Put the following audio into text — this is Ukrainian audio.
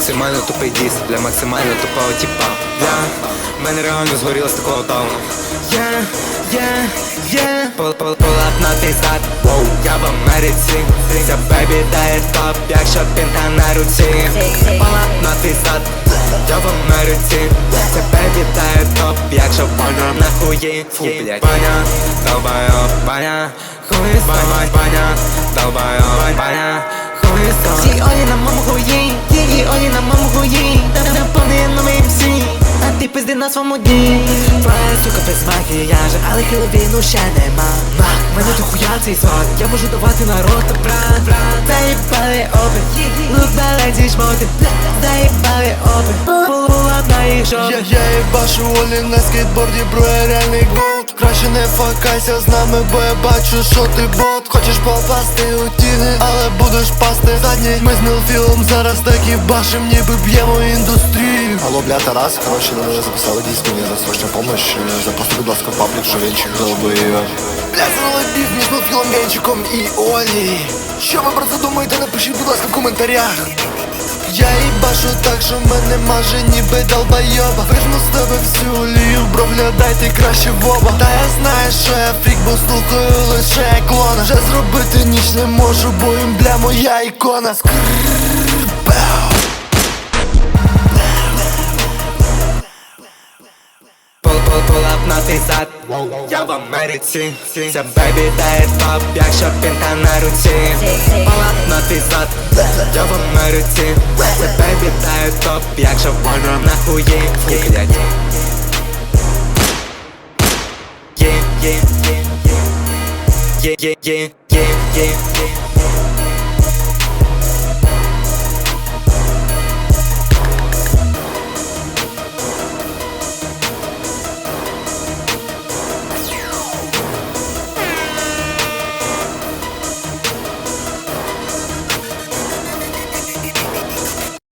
Максимально тупий діс для максимально тупого тіпа. Для мене реально згоріло з такого тауну Є, є, є. Полап на твій зад. Воу, я в Америці. Ця бебі дає топ, якщо пінка на руці. Полап на твій зад. Я в Америці. Ця бебі дає топ, якщо пана на хуї Фу, блядь. Баня, долбайо, баня. Хуй баня, баня, долбайо, на своєму дні. Сука без макіяжа, я же, але хеловіну ну, ще нема. На, мене до хуя цей сон, Я можу давати народ та брат. Заїбали опит, лук на леді жмоти Дай Заїбали опи, була на їх Я, жопи я їбашу Олі на скейтборді, бро, я реальний голд Краще не факайся з нами, бо я бачу, що ти бот. Хочеш попасти у тіни, але будеш пасти задні. Ми з Мілфілом зараз такі башим, ніби б'ємо індустрію. Алло, бля, Тарас, коротше, записали диск, мені за срочна помощь. Запусти, будь ласка, паблік, що венчик долбоєб. Бля, завели біф між Мілфілом Янчиком і Олі. Що ви про це думаєте, напишіть, будь ласка, в коментарях я їбашу так, що в мене маже ніби долбойоба Вижму з тебе всю олію, бро, глядай, ти краще в оба. Та я знаю, що я фрік, бо слухаю лише клона. Вже зробити ніч не можу, бо їм, бля, моя ікона. Скрррр, пол на твій зад Я в Америці. Ця бебі дає топ, якщо пінка на руці. Твій зад Я в Америці. Ця бебі дає топ, якщо вона на хуї блядь. Є, є, є, є, є, є, є, є, є